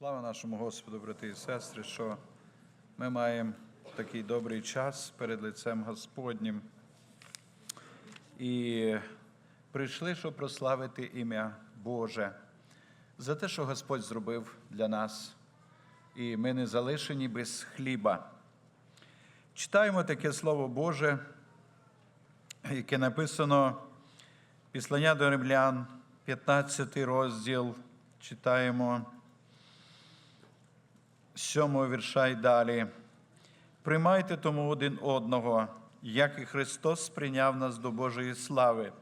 Слава нашому Господу, брати і сестри, що ми маємо такий добрий час перед лицем Господнім. І прийшли, щоб прославити ім'я Боже за те, що Господь зробив для нас, і ми не залишені без хліба. Читаємо таке Слово Боже, яке написано Післання до Римлян, 15 розділ, читаємо 7 вірша й далі. Приймайте тому один одного, як і Христос сприйняв нас до Божої слави.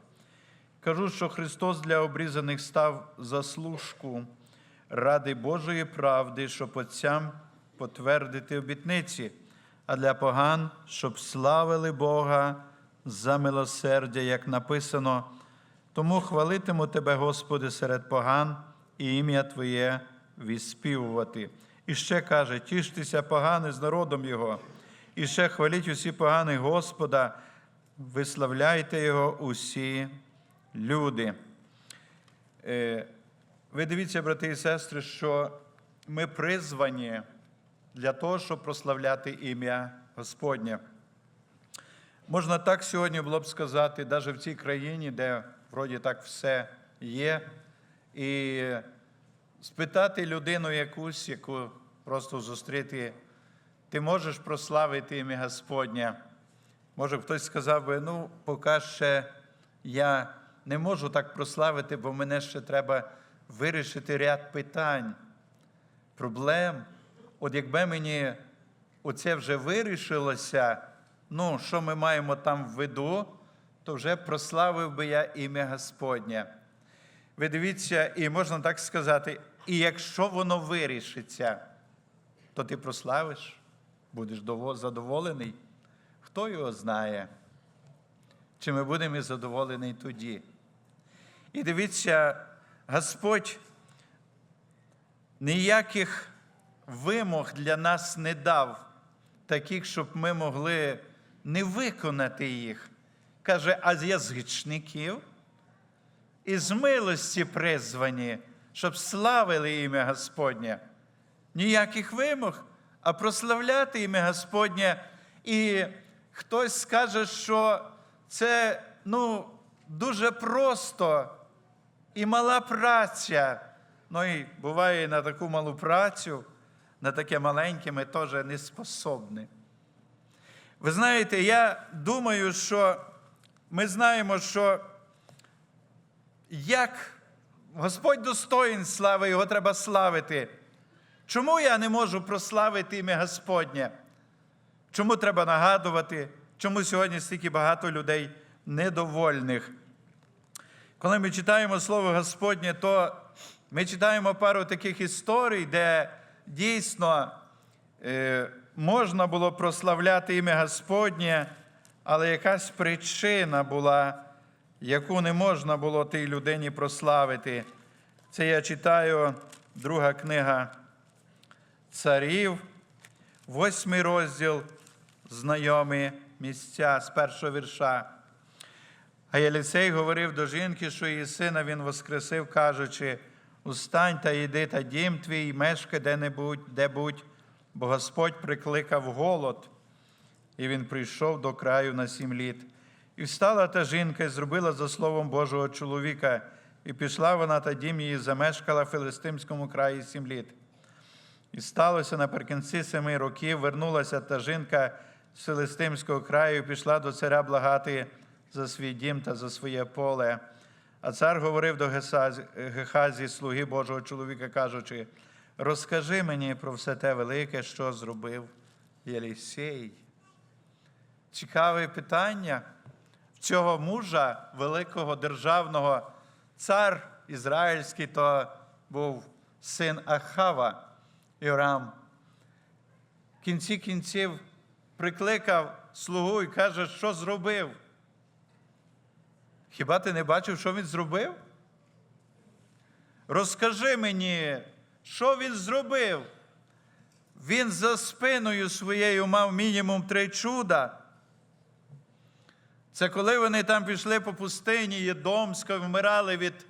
Кажу, що Христос для обрізаних став заслужку ради Божої правди, щоб отцям потвердити обітниці, а для поган, щоб славили Бога за милосердя, як написано. Тому хвалитиму Тебе, Господи, серед поган, і ім'я Твоє відспівувати. І ще каже: тіштеся погани з народом Його, і ще хваліть усі погани Господа, виславляйте Його усі люди. Е, Ви дивіться, брати і сестри, що ми призвані для того, щоб прославляти ім'я Господнє. Можна так сьогодні було б сказати, навіть в цій країні, де вроді так все є, і спитати людину якусь, яку просто зустріти, ти можеш прославити ім'я Господнє. Може, хтось сказав би, ну, поки ще я не можу так прославити, бо мене ще треба вирішити ряд питань, проблем. От якби мені оце вже вирішилося, ну, що ми маємо там в виду, то вже прославив би я ім'я Господнє. Ви дивіться, і можна так сказати, і якщо воно вирішиться, то ти прославиш, будеш задоволений. Хто його знає? Чи ми будемо і задоволені тоді? І дивіться, Господь ніяких вимог для нас не дав, таких, щоб ми могли не виконати їх. Каже, а з язичників із милості призвані, щоб славили ім'я Господнє. Ніяких вимог, а прославляти ім'я Господнє. І хтось скаже, що це ну, дуже просто і мала праця. Ну і буває на таку малу працю, на таке маленьке ми теж не способні. Ви знаєте, я думаю, що ми знаємо, що як Господь достоїн слави, його треба славити. Чому я не можу прославити ім'я Господнє? Чому треба нагадувати? Чому сьогодні стільки багато людей недовольних? Коли ми читаємо Слово Господнє, то ми читаємо пару таких історій, де дійсно е, можна було прославляти ім'я Господнє, але якась причина була, яку не можна було тій людині прославити. Це я читаю друга книга царів, восьмий розділ, знайомі місця з першого вірша. А Єлісей говорив до жінки, що її сина він воскресив, кажучи: Устань та йди та дім твій, і мешкай де-небудь, де-будь, бо Господь прикликав голод. І він прийшов до краю на сім літ. І встала та жінка і зробила за словом Божого чоловіка, і пішла вона та дім її замешкала в Филистимському краї сім літ. І сталося наприкінці семи років, вернулася та жінка з Филистимського краю і пішла до царя благати за свій дім та за своє поле. А цар говорив до Гехазі, слуги Божого чоловіка, кажучи: розкажи мені про все те велике, що зробив Єлісей. Цікаве питання в цього мужа, великого державного цар ізраїльський, то був син Ахава Йорам. В кінці кінців прикликав слугу і каже, що зробив. Хіба ти не бачив, що він зробив? Розкажи мені, що він зробив. Він за спиною своєю мав мінімум три чуда. Це коли вони там пішли по пустині Єдомська, вмирали від,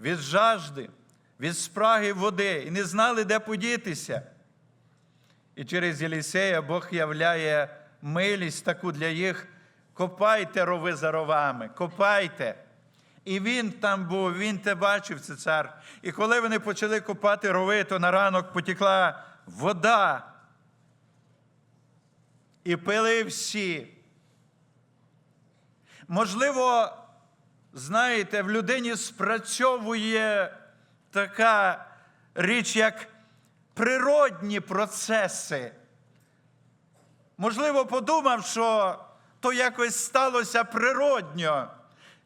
від жажди, від спраги води і не знали, де подітися. І через Єлісея Бог являє милість таку для їх. Копайте рови за ровами, копайте. І він там був, він те бачив, це цар. І коли вони почали копати рови, то на ранок потекла вода. І пили всі. Можливо, знаєте, в людині спрацьовує така річ, як природні процеси. Можливо, подумав, що то якось сталося природньо.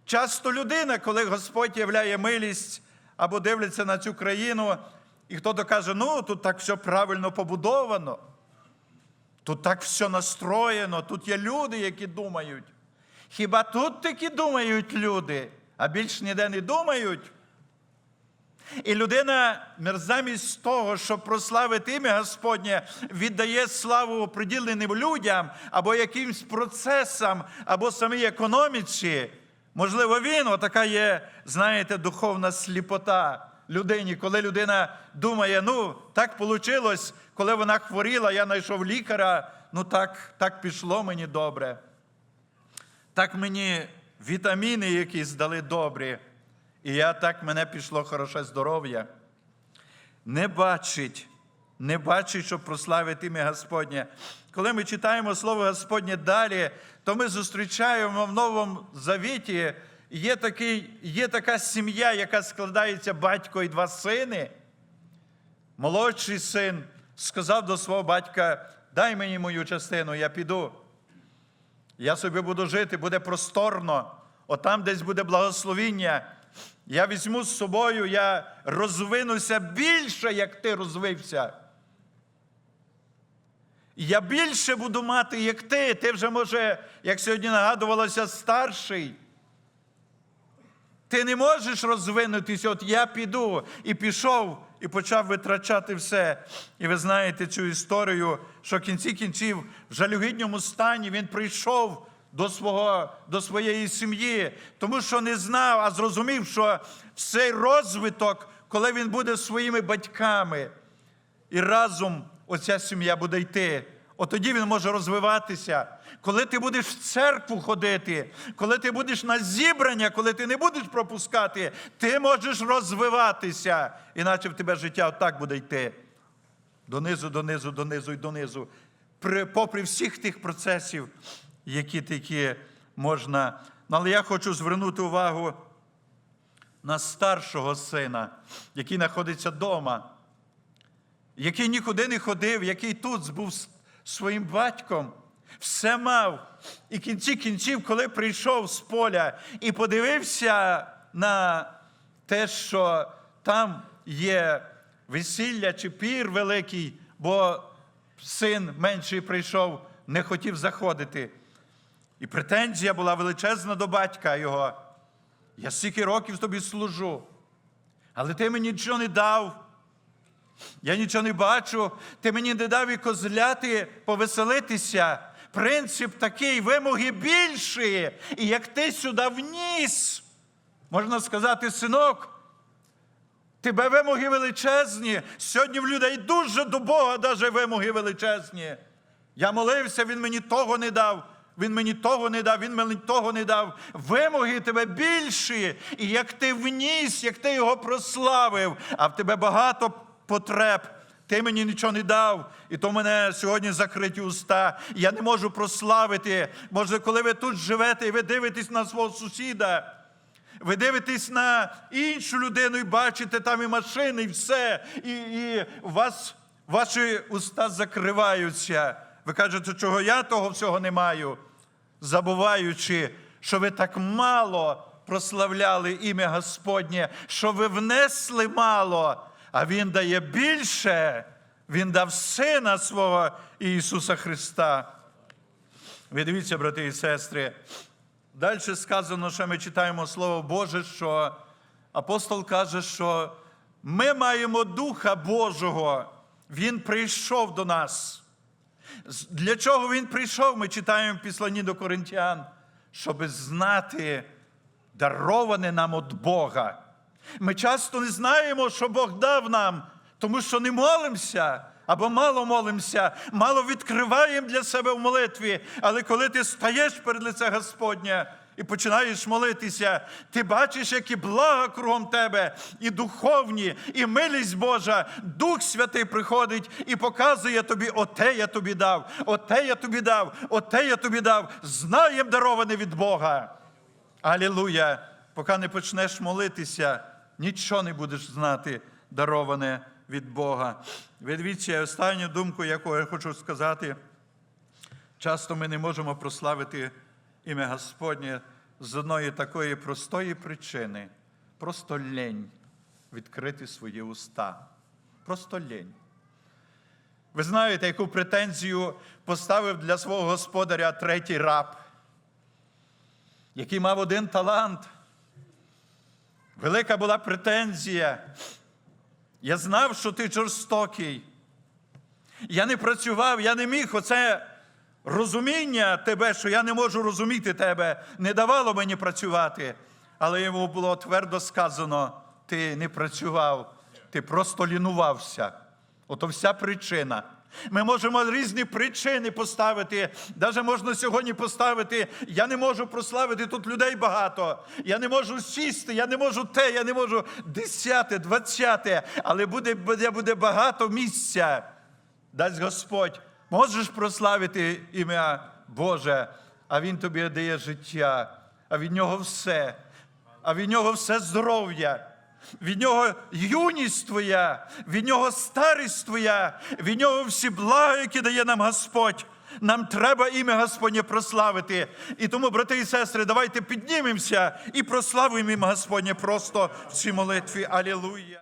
Часто людина, коли Господь являє милість або дивиться на цю країну, і хто-то каже, ну тут так все правильно побудовано, тут так все настроєно, тут є люди, які думають. Хіба тут такі думають люди, а більш ніде не думають? І людина замість того, щоб прославити ім'я Господнє, віддає славу приділеним людям або якимсь процесам, або самій економіці. Можливо, він, отака є, знаєте, духовна сліпота людині, коли людина думає, ну, так вийшло, коли вона хворіла, я знайшов лікаря, ну так, так пішло мені добре. Так мені вітаміни якісь дали добрі. І я так мене пішло хороше здоров'я. Не бачить, не бачить, щоб прославити ім'я Господнє. Коли ми читаємо Слово Господнє далі, то ми зустрічаємо в Новому Завіті, є, такий, є така сім'я, яка складається батько і два сини. Молодший син сказав до свого батька: дай мені мою частину, я піду. Я собі буду жити, буде просторно, отам десь буде благословіння. Я візьму з собою, я розвинуся більше, як ти розвився. Я більше буду мати, як ти. Ти вже, може, як сьогодні нагадувалося, старший. Ти не можеш розвинутися, от я піду і пішов, і почав витрачати все. І ви знаєте цю історію, що в кінці кінців в жалюгідньому стані він прийшов до свого, до своєї сім'ї, тому що не знав, а зрозумів, що цей розвиток, коли він буде своїми батьками, і разом оця сім'я буде йти. От тоді він може розвиватися. Коли ти будеш в церкву ходити, коли ти будеш на зібрання, коли ти не будеш пропускати, ти можеш розвиватися, іначе в тебе життя отак буде йти. Донизу, донизу, донизу і донизу. При, попри всіх тих процесів, які такі можна. Ну, Але я хочу звернути увагу на старшого сина, який знаходиться вдома, який нікуди не ходив, який тут був своїм батьком, все мав. І в кінці кінців, коли прийшов з поля і подивився на те, що там є весілля чи пір великий, бо син менший прийшов, не хотів заходити. І претензія була величезна до батька його. Я стільки років тобі служу, але ти мені нічого не дав. Я нічого не бачу, ти мені не дав і козляти повеселитися. Принцип такий, вимоги більші. І як ти сюди вніс, можна сказати, синок, тебе вимоги величезні. Сьогодні в людей дуже до Бога навіть вимоги величезні. Я молився, він мені того не дав. Він мені того не дав, він мені того не дав. Вимоги тебе більші. І як ти вніс, як ти його прославив, а в тебе багато потреб. Ти мені нічого не дав, і то мене сьогодні закриті уста. Я не можу прославити. Може, коли ви тут живете і ви дивитесь на свого сусіда, ви дивитесь на іншу людину і бачите там і машини, і все, і і вас ваші уста закриваються. Ви кажете, чого я того всього не маю, забуваючи, що ви так мало прославляли ім'я Господнє, що ви внесли мало, а Він дає більше. Він дав Сина свого Ісуса Христа. Ви дивіться, брати і сестри. Далі сказано, що ми читаємо Слово Боже, що апостол каже, що ми маємо Духа Божого. Він прийшов до нас. Для чого він прийшов? Ми читаємо в Післанні до Коринтян, щоб знати, дароване нам від Бога. Ми часто не знаємо, що Бог дав нам, тому що не молимося. Або мало молимося, мало відкриваємо для себе в молитві. Але коли ти стаєш перед лице Господнє і починаєш молитися, ти бачиш, які блага кругом тебе, і духовні, і милість Божа, Дух Святий приходить і показує тобі, оте я тобі дав, оте я тобі дав, оте я тобі дав. Знаєм дароване від Бога. Алілуя! Поки не почнеш молитися, нічого не будеш знати, дароване від Бога. Ви останню думку, яку я хочу сказати. Часто ми не можемо прославити ім'я Господнє з одної такої простої причини. Просто лень відкрити свої уста. Просто лень. Ви знаєте, яку претензію поставив для свого господаря третій раб, який мав один талант. Велика була претензія. Я знав, що ти жорстокий. Я не працював, я не міг. Оце розуміння тебе, що я не можу розуміти тебе, не давало мені працювати. Але йому було твердо сказано: ти не працював, ти просто лінувався. Ото вся причина. Ми можемо різні причини поставити. Навіть можна сьогодні поставити. Я не можу прославити тут людей багато. Я не можу сісти, я не можу те, я не можу десяте, двадцяте, але буде, буде, багато місця. Дасть Господь. Можеш прославити ім'я Боже, а Він тобі дає життя, а від нього все, а від нього все здоров'я. Від нього юність твоя, від нього старість твоя, від нього всі блага, які дає нам Господь. Нам треба ім'я Господнє прославити. І тому, брати і сестри, давайте піднімемося і прославимо ім'я Господнє просто в цій молитві. Алілуя.